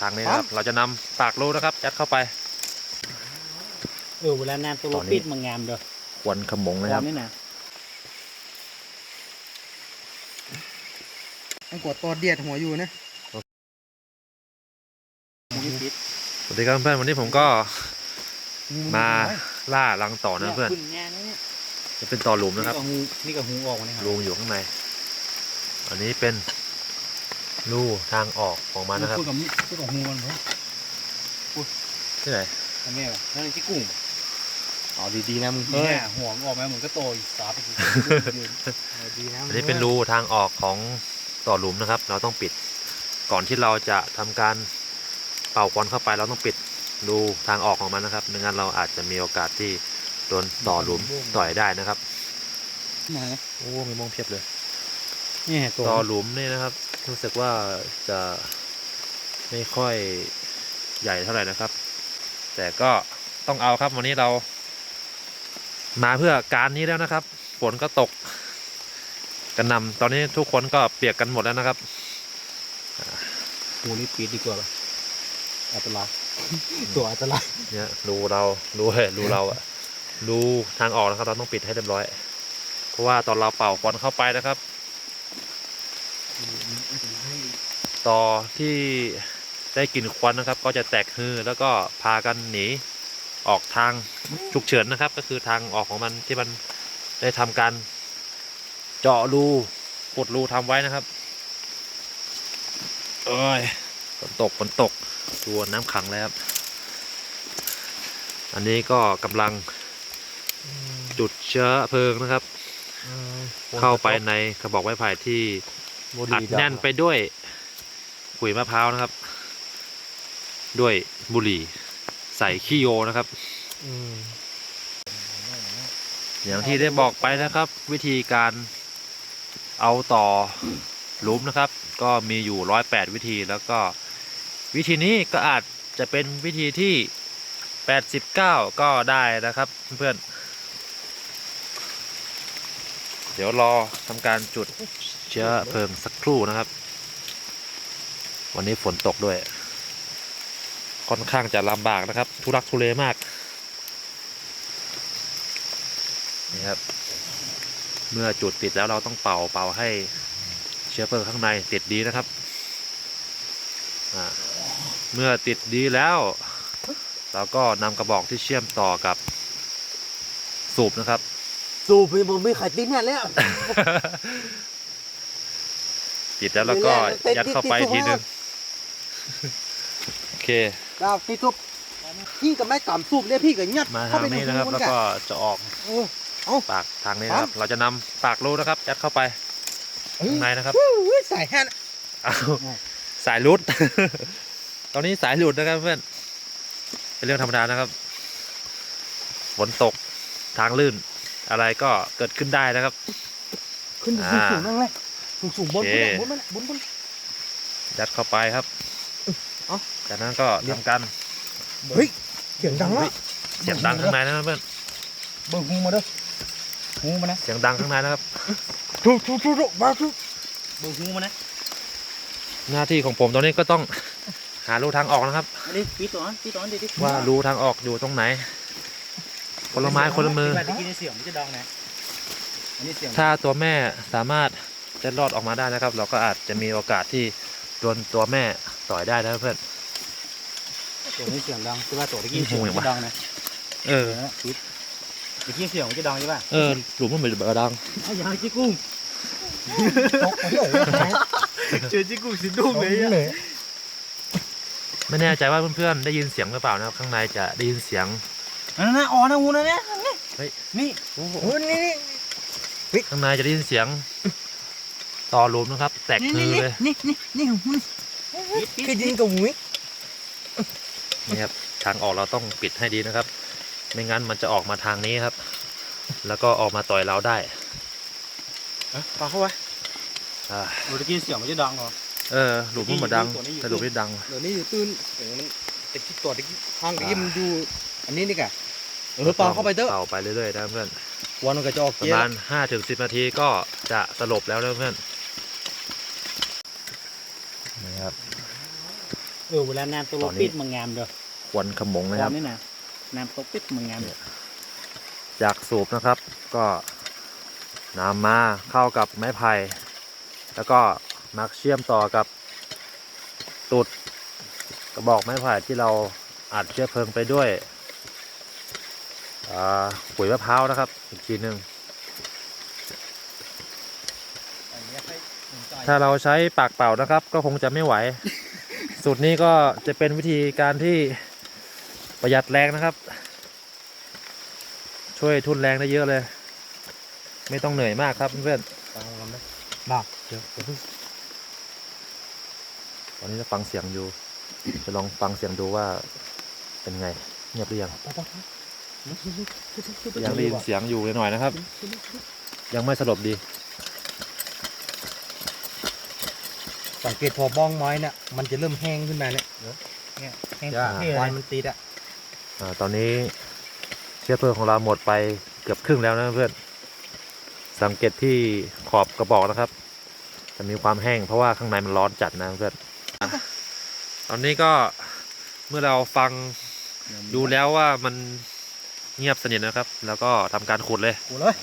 ทางนี้นะครับเราจะนำปากรูนะครับยัดเข้าไปเออเวลาน้ำตัวตอนนี้ปิดมันงามเด้อควนขมงนะคควัรับนนี่นะไอ้กดตัวเดียดหัวอยู่นะมันไม่ปิดสวัสดีครับเพื่อนวันนี้ผมก็มาล่ารังต่อนะเพื่อนขึ้นงานนะเนี่ยจะเป็นต่อหลุมนะครับนี่ก็หูนี่ก็หูออกมาเนี่ยครับรูอยู่ข้างใน อันนี้เป็น รูทางออกของมันนะครับพูดกับพูดกับหูมันเนาะที่ไหนทำไมวะนั่นที่กุ้งเอาดีๆนะมึงเฮ้ยหัวมันออกมาเหมือนก็โตอีกสาไปคือยืนดีนะอันนี้เป็นรูทางออกของต่อหลุมนะครับ เราต้องปิด ก่อนที่เราจะทำการเป่าควันเข้าไปเราต้องปิดรูทางออกของมันนะครับไม่งั้นเราอาจจะมีโอกาสที่โดนต่อหลุมต่อยได้นะครับมานะโอ้มีมองเพียบเลยนี่ตัวต่อหลุมนี่นะครับ รู้สึกว่าจะไม่ค่อยใหญ่เท่าไหร่นะครับ แต่ก็ต้องเอาครับวันนี้เรา มาเพื่อการนี้แล้วนะครับฝนก็ตกกันนำตอนนี้ทุกคนก็เปียกกันหมดแล้วนะครับหูนี่ปิดดีกว่าป่ะอันตรายตัวอันตรายเนี่ยรูเรารูเฮ้ยรูเราอะรูทางออกนะครับ เราต้องปิดให้เรียบร้อย เพราะว่าตอนเราเป่าควันเข้าไปนะครับ ต่อที่ได้กลิ่นควันนะครับ ก็จะแตกฮือแล้วก็พากันหนีออกทางฉุกเฉินนะครับ ก็คือทางออกของมันที่มันได้ทำการเจาะรูกดรูทำไว้นะครับเอ้ยฝนตกฝนตกตัวน้ำขังแล้วครับอันนี้ก็กำลังจุดเชื้อเพลิงนะครับ เข้าไปในกระบอกไม้ไผ่ที่ อัดแน่นไปด้วยขุยมะพร้าวนะครับ ด้วยบุหรี่ใส่ขี้โยนะครับอย่างที่ได้บอกไปนะครับ วิธีการเอาต่อหลุมนะครับ ก็มีอยู่ร้อยแปดวิธีแล้วก็ วิธีนี้ก็อาจจะเป็นวิธีที่แปดสิบเก้าก็ได้นะครับเพื่อนๆ เดี๋ยวรอทำการจุดเชื้อเพลิงสักครู่นะครับ วันนี้ฝนตกด้วย ค่อนข้างจะลำบากนะครับ ทุรักทุเลมากนี่ครับ เมื่อจุดติดแล้วเราต้องเป่าเป่าให้เชื้อเพลิงข้างในติดดีนะครับเมื่อติดดีแล้วเราก็นำกระบอกที่เชื่อมต่อกับสูบนะครับ สูบมึงไม่ขายติ้งเนี่ยแล้วติดแล้วแล้วก็ยัดเข้าไปอีกทีนึงโอเคดาวพี่ทุบพี่กับแม่กำสูบเนี่ยพี่กับยัดมาเข้าทางไปในนี้หูนะครับมันแล้วแกก็จะออกเออเอ้าปากทางนี้นะครับ เราจะนำปากรูนะครับ ยัดเข้าไปข้างในนะครับอุ้ยใส่แฮนอ้าวสายรุดตอนนี้สายหลุดนะครับเพื่อนเป็นเรื่องธรรมดานะครับฝนตกทางลื่น อะไรก็เกิดขึ้นได้นะครับ ขึ้นอ่าสูงสูงๆนั่งเลยสูงสูงๆบนโอเคบนบนบนบนยัดเข้าไปครับเอ้าจากนั้นก็ทำการเฮ้ยเสียงดังละเสียงดังข้างในนะครับเพื่อนเบิ่งหูมาเด้อหูมานะเสียงดังข้างในนะครับทุบทุบทุบทุบมาทุบเบิ่งหูมานะหน้าที่ของผมตอนนี้ก็ต้องหารูทางออกนะครับอันนี้ปิดตัวนั้นปิดตัวนั้นดิดิว่ารูทางออกอยู่ตรงไหน คนละไม้คนละมือเมื่อกี้ในเสียงมันจะดองนะอันนี้เสียงถ้าตัวแม่สามารถจะรอดออกมาได้นะครับ เราก็อาจจะมีโอกาสที่โดนตัวแม่ต่อยได้นะครับเพื่อน ตัวนี้เสียงดังใช่ป่ะตัวตะกี้หูเสียงอย่างมันวะจะดังนะเออเออปิดตะกี้เสียงมันจะดังใช่ป่ะเออหลุมมันเหมือนแบบดังไอ้ยาจิกุ้งตกไปเลยเจอจิกุ้งสิดุ้งเลยเลยไม่แน่ใจว่าเพื่อนๆได้ยินเสียงหรือเปล่านะครับ ข้างในจะได้ยินเสียง นั่นนะอ๋อนะหูนะเนี่ยเฮ้ย นี่โอ้นี่นี่ข้างในจะได้ยินเสียง ต่อหลุมนะครับ แตกนี่คือนี่เลยนี่นี่นี่หูนี่ปิดปิคือดยิงกับหูยนี่ครับทางออกเราต้องปิดให้ดีนะครับ ไม่งั้นมันจะออกมาทางนี้ครับ แล้วก็ออกมาต่อยเราได้ปาเข้าไปอ่าโอ้ตะกี้เสียงมันจะดังเหรอเออหลุมมันมาดังแต่หลุมไม่ดังเดี๋ยวนี้อยู่ตื้นเสียงมันตะกี้ตัวตะกี้ห้างตะกี้มันดูอันนี้นี่กะ เออปาเข้าไปเถอะเป่าไปเรื่อยๆนะเพื่อนวันมันก็จะออกประเกียมาณร์ห้าถึงสิบนาทีก็จะสลบแล้วนะเพื่อนนะครับ เออเวลาน้ำตัวตอนนี้ ปิดมันงามเด้อควันขโมงตนะคอรันบ นี้นะน้ำตัวปิดมันงามเด้อจากสูบนะครับก็นำมาเข้ากับไม้ไผ่แล้วก็มักเชื่อมต่อกับตุดกระบอกไม้ไผ่ที่เราอัดเชื้อเพลิงไปด้วยอ่า ปุ๋ยมะพร้าวนะครับ อีกทีหนึ่งถ้าเราใช้ปากเป่านะครับ ก็คงจะไม่ไหว สูตรนี้ก็จะเป็นวิธีการที่ประหยัดแรงนะครับ ช่วยทุนแรงได้เยอะเลย ไม่ต้องเหนื่อยมากครับเพื่อนฟังลำได้ๆบ้าเดี๋ยวเดี๋ยวเพิ่งตอนนี้จะฟังเสียงอยู่ จะลองฟังเสียงดูว่าเป็นไง เงียบหรือยัง ยังได้ยินเสียงอยู่หน่อยๆนะครับ ยังไม่สลบดี สังเกตพอบ้องไม้เนี่ยมันจะเริ่มแห้งขึ้นมาเนี่ยเนี่ยแห้งจ้าเท่คเลวายยมันติดอะอ่าตอนนี้เชื้อเพลิงของเราหมดไปเกือบครึ่งแล้วนะเพื่อน สังเกตที่ขอบกระบอกนะครับ จะมีความแห้งเพราะว่าข้างในมันร้อนจัดนะเพื่อนอะตอนนี้ก็เมื่อเราฟังดูแล้วว่ามัน เงียบสนิทนะครับ แล้วก็ทำการขุดเลย กูเลย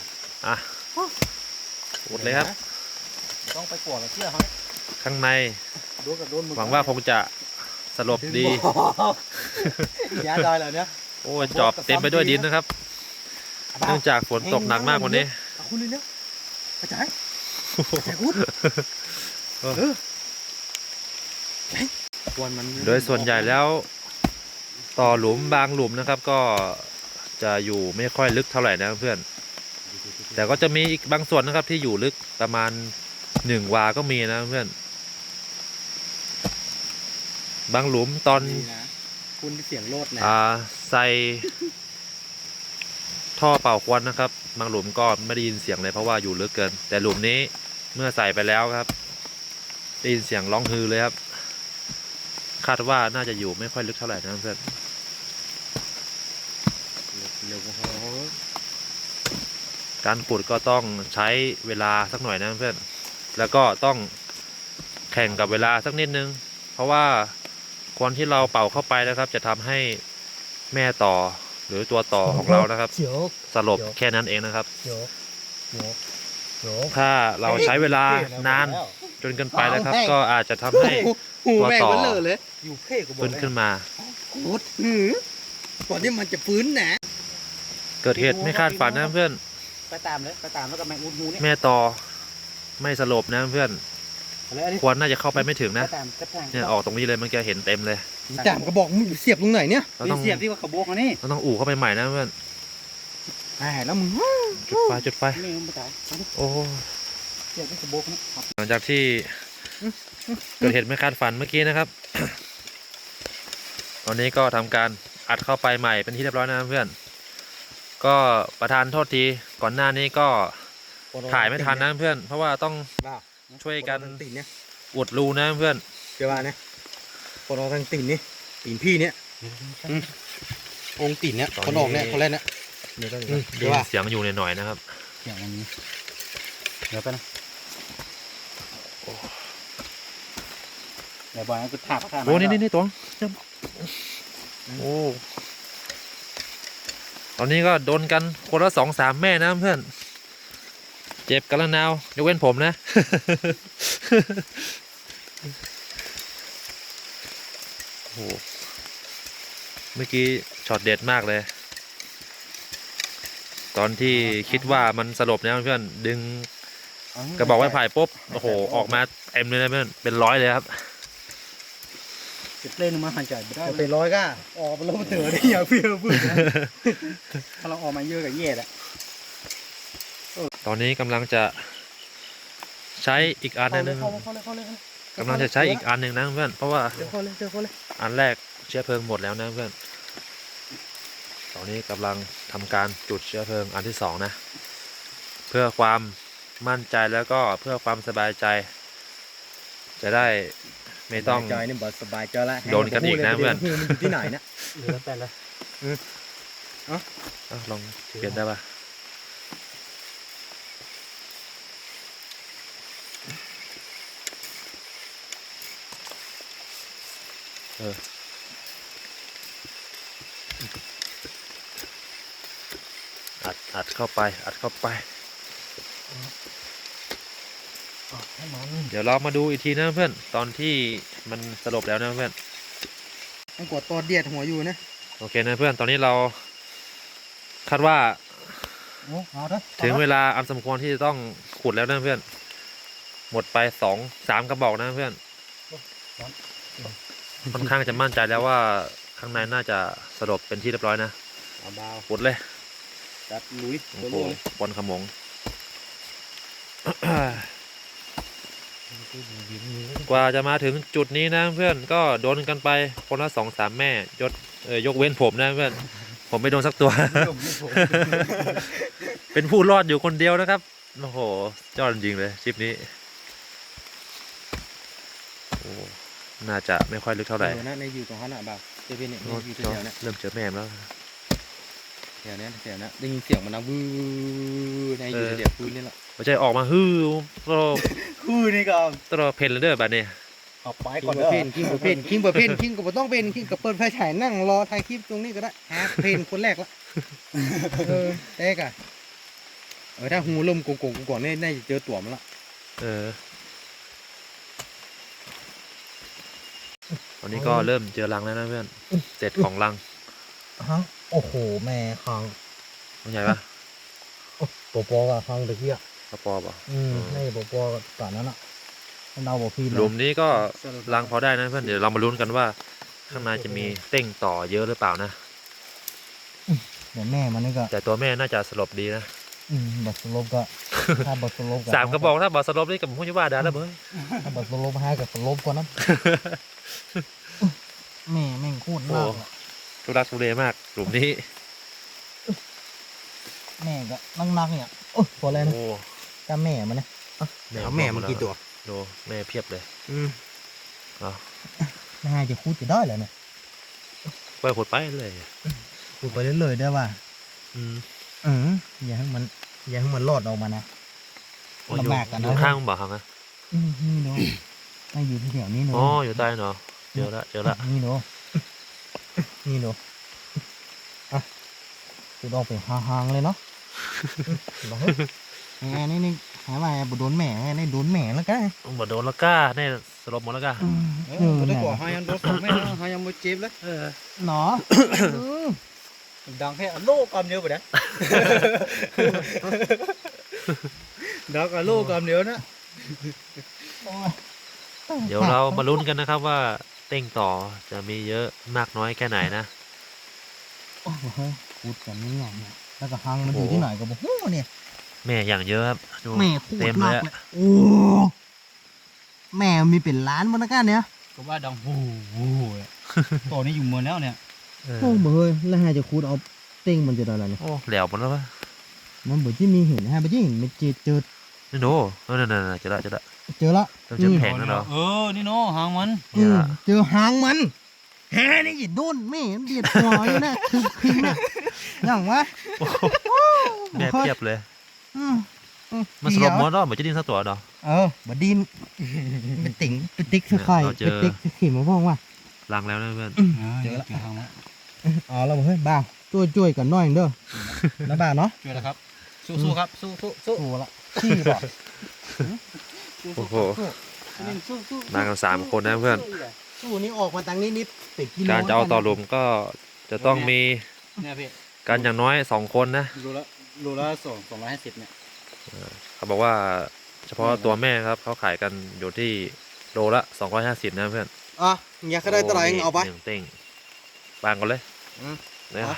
อะ ขุดเลยครับ ต้องไปปวดกับเชือกเขาข้างในโดนกับโดนมึหวังว่าคงจะสลบดี ยาได้แล้วเนี่ยโอ้ยจอบเต็มไปด้วยดินนะครับ เนื่องจากฝนตกหนักมากวันนี้ เอาคุณเลยเนี่ยกระจายกระจายคุณเออ เออควนมัน โดยส่วนใหญ่แล้ว ต่อหลุมบางหลุมนะครับ ก็ จะอยู่ไม่ค่อยลึกเท่าไหร่นะเพื่อน แต่ก็จะมีอีกบางส่วนนะครับที่อยู่ลึกประมาณหนึ่งวาก็มีนะเพื่อน บางหลุมตอนดีนะคุณที่เสียงโลดนะอ่าใส่ท่อเป่าควันนะครับ บางหลุมก็ไม่ได้ยินเสียงเลยเพราะว่าอยู่ลึกเกิน แต่หลุมนี้เมื่อใส่ไปแล้วครับได้ยินเสียงร้องฮือเลยครับ คาดว่าน่าจะอยู่ไม่ค่อยลึกเท่าไหร่นะเพื่อน เร็วกว่าเขาการขุดก็ต้องใช้เวลาสักหน่อยนะเพื่อน แล้วก็ต้องแข่งกับเวลาสักนิดนึง เพราะว่าควันที่เราเป่าเข้าไปนะครับ จะทำให้แม่ต่อหรือตัวต่อของเรานะครับเขียวสลบแค่นั้นเองนะครับเขียวเขียวเขียวถ้าเราใช้เวลานานจนเกินไปนะครับ ก็อาจจะทำให้ตัวต่อแม่งเบลอเลยอยู่เพ่กูบอกฟื้นขึ้นมาโคตรหือก่อนที่มันจะฟื้นนะ เกิดเหตุไม่คาดฝันนะเพื่อนไปตามเลยไปตามแล้วก็แมงอุดหูเนี่ยแม่ต่อไม่สลบนะเพื่อนอะไรอันนี้ควันน่าจะเข้าไปไม่ถึงไปนะตามกระถางเนี่ยออกตรงนี้เลยเมื่อกี้เห็นเต็มเลยจามกระบอกมึงเสียบตรงไหนเนี่ยเรามีต้องเสียบที่ว่าขบวกอันนี้เราต้องอู่เข้าไปใหม่นะเพื่อนอ่าแล้วมึงจุดไฟจุดไฟนี่มันไปตายเอาดิโอ้เสียบที่ขบวกนี่ครับหลังจากที่เกิดเหตุไม่คาดฝันเมื่อกี้นะครับ ตอนนี้ก็ทำการอัดเข้าไปใหม่เป็นที่เรียบร้อยนะเพื่อน ก็ประทานโทษทีก่อนหน้านี้ก็ถ่ายไม่ทันนะเพื่อน เพราะว่าต้องว้าวช่วยกันคเอาทางติ่นเนี่ยอุดรูนะเพื่อนเกี่ยวว่าเนี่ยคนเอาทางติ่นนี่ติ่นพี่เนี่ยองค์ติ่นเนี่ยตอนนี้คนออกเนี่ยคนแรกเนี่ยเดี๋ยวก็อืมได้เกี่ยวยิว่านเสียงอยู่หน่อยๆนะครับเสียงมันนี้เดี๋ยวไปนะเดี๋ยวบอยก็ถากถากโอ้นี่นี่นี่ตัวโอ้ ตอนนี้ก็โดนกันคนละสองสามแม่นะเพื่อน เจ็บกันละนาวยกเว้นผมนะ โอ้โห เมื่อกี้ช็อตเด็ดมากเลย ตอนที่คิดว่ามันสลบเนี่ยเพื่อนดึงกระบอกไม้ไผ่ปุ๊บ โอ้โห ออกมาเต็มเลยนะเพื่อน เป็นร้อยเลยครับ จุดเล่นมาหันใจไม่ได้เอาไปร้อยก้าออกไปแล้วมาเถอะได้อย่าเพื่อเพื่อนะ ถ้าเราออกมาเยอะกับเย่แหละตอนนี้กำลังจะใช้อีกอันหนึงเข้าเลยเข้าเลยเข้าเลยกำลังจะใช้อีกอันหนึ่งนะเพื่อนเพราะว่าเดี๋ยวเข้าเลยเดี๋ยวเข้าเลยอันแรกเชื้อเพลิงหมดแล้วนะเพื่อนตอนนี้กำลังทำการจุดเชื้อเพลิงอันที่สองนะ เพื่อความมั่นใจแล้วก็เพื่อความสบายใจ จะได้ ไม่ต้องสบายใจนี่บอกสบายใจละโดนกันอีกนะเพื่อน มันอยู่ที่ไหนนะเหลือแต่ละเอ้าลองเปลี่ยนได้ปะเออ อัดอัดเข้าไป อัดเข้าไป ให้มัน เดี๋ยวเรามาดูอีกทีนะเพื่อน ตอนที่มันสลบแล้วนะเพื่อนมันกดตัวเดียดหัวอยู่นะโอเคนะเพื่อนตอนนี้เราคาดว่าโอ้เอาเถอะถึงเวลาอันสมควรที่จะต้องขุดแล้วนะเพื่อน หมดไปสองสามกระบอกนะเพื่อนค่อนข้างจะมั่นใจแล้วว่าข้างในน่าจะสลบเป็นที่เรียบร้อยนะเอาเบาขุดเลยจัดลุยโอ้โซโหโล่เลยบอลขโมง กว่าจะมาถึงจุดนี้นะเพื่อนก็โดนกันไปคนละสองสามแม่ยศเออยกเว้นผมนะเพื่อน ผมไม่โดนสักตัว เป็นผู้รอดอยู่คนเดียวนะครับโอ้โหยอดจริงๆเลยคลิปนี้โอ้น่าจะไม่ค่อยลึกเท่าไหร่ เดี๋ยวนะในอยู่ตรงเขาน่ะเบาเจอพี่เนี่ยโอ้อยู่แถวๆเนี้ยเริ่มเจอแม่แล้ว แถวเนี้ยแถวเนี้ยได้ยินเสียงมันนะวื้อในอยู่เออเดี๋ยวพื้นนี่แหละไม่ใช่ออกมาฮือตรอคือนี่ก็ตรอเพนเลยเด้อบัดนี้เอาไปก่อนเด้อคิงกับเพนคิงกับเพนคิงกับต้องเป็นคิงกับเปิดไฟฉายนั่งรอถ่ายคลิปตรงนี้ก็ได้แฮปเพนคนแรกละเออเต๊กอะเออถ้าหูลมโกงโกงก่อนนี่น่าจะเจอตัวมันละเออตอนนี้ก็เริ่มเจอรังแล้วนะเพื่อนเสร็จของรังฮะ โอ้โห แม่คางมันใหญ่ปะปอปอกับคางตะกี้อะกระปอบอะอืมในปอปอกับตอนนั้นอะมันเอาบอกพี่หลุมนี้ก็รังพอได้นะเพื่อนเดี๋ยวเรามาลุ้นกันว่า ข้างในจะมีเต้งต่อเยอะหรือเปล่านะเดี๋ยวแม่มันนี่ก็แต่ตัวแม่น่าจะสลบดีนะอืมบัตรสลบก็ถ้าบัตรสลบสามกระบอกถ้าบอสลบนี่กับผมจะว่าได้แล้วเบ้ยถ้าบัตรสลบให้กับสลบกว่านั้นแม่แม่งโคตรน่าอะ ทุรักทุเลมากหลุมนี้ แม่ก็นั่งนักๆเนี่ยโอ้พอแล้วนะโอ้ตาแม่มันนะเอาแม่มันกี่ตัวดูแม่เพียบเลย อืมเอาน่าจะคูดจะได้แล้วเนี่ยปล่อยหดไปเลยคูดไปเรื่อยๆได้ป่ะอืมอืมอย่าให้มันอย่าให้มันรอดออกมานะโอ้ยอยู่ลำบากกันนะอยู่ข้างบ่อครับนะอืมนี่เนาะน่าอยู่ที่แถวนี้เนาะอ๋ออยู่ใต้เนาะเจอละเจอละนี่เนาะ นี่เนาะอะคูดออกไปห่างๆเลยเนาะบอกเฮ้ยแหมนี่นี่หาว่าบ่โดนแม่นี่โดนแม่แล้วกันบ่โดนและก้าแน่สลบหมดและก้าอืมเอเอออได้แม่กว่าหายังโดนสองแม่นะหายังไม่เจ็บเลยเออเนาะอืมดังแค่โลกกำเดียวไปนะดังกับโลกกำเดียวนะโอ้ยเดี๋ยวเรามาลุ้นกันนะครับว่าเต้งต่อจะมีเยอะมากน้อยแค่ไหนนะ โอ้โหพูดกันนี่อย่างเนี่ยแล้วก็หังมันอยู่ที่ไหนก็บอกโอ้เนี่ยแม่อย่างเยอะครับดูแม่โคตเต็รมมาเลยกอะเลยโอ้แม่มีเป็นล้านบนนักการเนี่ยก็ว่าดังฮู้ฮู้ตัวนี้อยู่เมืองแล้วเนี่ยเออโอ้เบยแล้วให้จะคูดเอาเต้งมันจะได้อะไรเนี่ยโอ้แหลวหมดแล้ววะมันเบยที่มีเห็นฮะเบยที่เห็นมันเจอเจอนี่โน่เออนั่นนั่นนั่นเจอละเจอละ เจอละเริ่มเจอแผงแล้วเหรอเออ นี่เนาะหางมันเจอละอืมเจอหางมันแฮนี่อย่าโดนแม่มันเดียดหัวอยู่นะคือคิงนะอย่างวะแม่เพียบเลยอืมอืมันสลบหมดแล้วเหมือนจะดิ้นสักตัวเนาะเออบดินเป็นติ่งเป็นติ๊กคือไข่เราเจเป็นอติ๊กคือขีมาพ้องว่าลังแล้วนะเพื่อนเจอละหางมันอ๋อเราบอกเฮ้ยบ้าวช่วยช่วยกันหน่อยเด้อนะบ้าวเนาะเจอแล้วครับ สู้ๆครับ สู้สู้สู้สู้ละขี้บ่ โอ้โหสู้สู้มากันสามคนนะเพื่อนสู้นี่ออกมาตังนี้นิดเป็ดกิโลการจะเอาต่อหลุมก็จะต้องมีเนี่ยพี่กันอย่างน้อยสองคนนะโลละโลละสองสองร้อยห้าสิบเนี่ยเขาบอกว่าเฉพาะตัวแม่ครับเขาขายกันอยู่ที่โลละ250นะเพื่อนอะอยากให้ได้ตลาดเองเอาไปหนึ่งเต้งบางก่อนเลยอืมเนี่ยเอา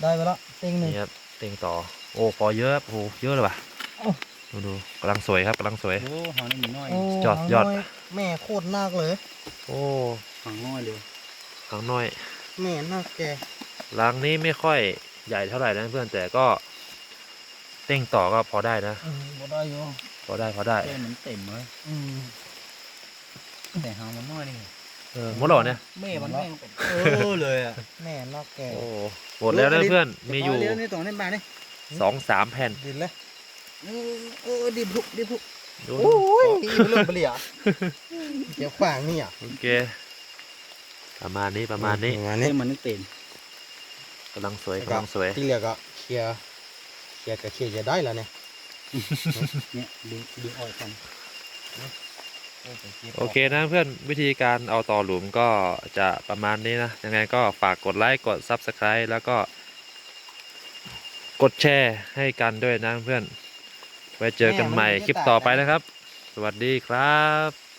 ได้ไปละเต็งหนึ่งนี่ครับเต้งต่อโอ้พอเยอะครับโอ้โหเยอะเลยว่ะโอ้ ดูดูกำลังสวยครับกำลังสวย โอ้หางนี่มีน้อยโอ้ยอดยอดน้แม่โคตรนักเลย โอ้หางน้อยเลยข้างน้อยแม่นักแกรังนี้ไม่ค่อยใหญ่เท่าไหร่นะเพื่อนแต่ก็เต้งต่อก็พอได้นะ อืมบ่ได้อยู่พอได้พอได้เต้นมันเต็มเลยอืมแต่หางมันน้อยนี่เออหมดแล้วเหรอเนี่ย แม่มันแม่งเป็นเออเลยอะแม่นักแกโอ้หมดแล้วนะเพื่อนมีอยู่เดี๋วนี่ตรงนี้มาเนี่ยสองสามแผ่นดินเลย เออเออดิบลุกดิบลุกดูโอ้ยเรื่องเปลี่ยเดี๋ยวขวางนี่อะโอเค ประมาณนี้ประมาณนี้ประมาณเล่นี้มันนึกเป็นกำลังสวยแล้วกำลังสวยที่เหลือก็เคลียร์เคลียร์กับเคลียร์จะได้แล้วเนี่ยเนี่ยดึงดึงออกกันโอเคนะเพื่อนวิธีการเอาต่อหลุมก็จะประมาณนี้นะ ยังไงก็ฝากกดไลค์กด Subscribe แล้วก็ กดแชร์ให้กันด้วยนะเพื่อน ไว้เจอกันใหม่คลิปต่อไปนะครับ สวัสดีครับ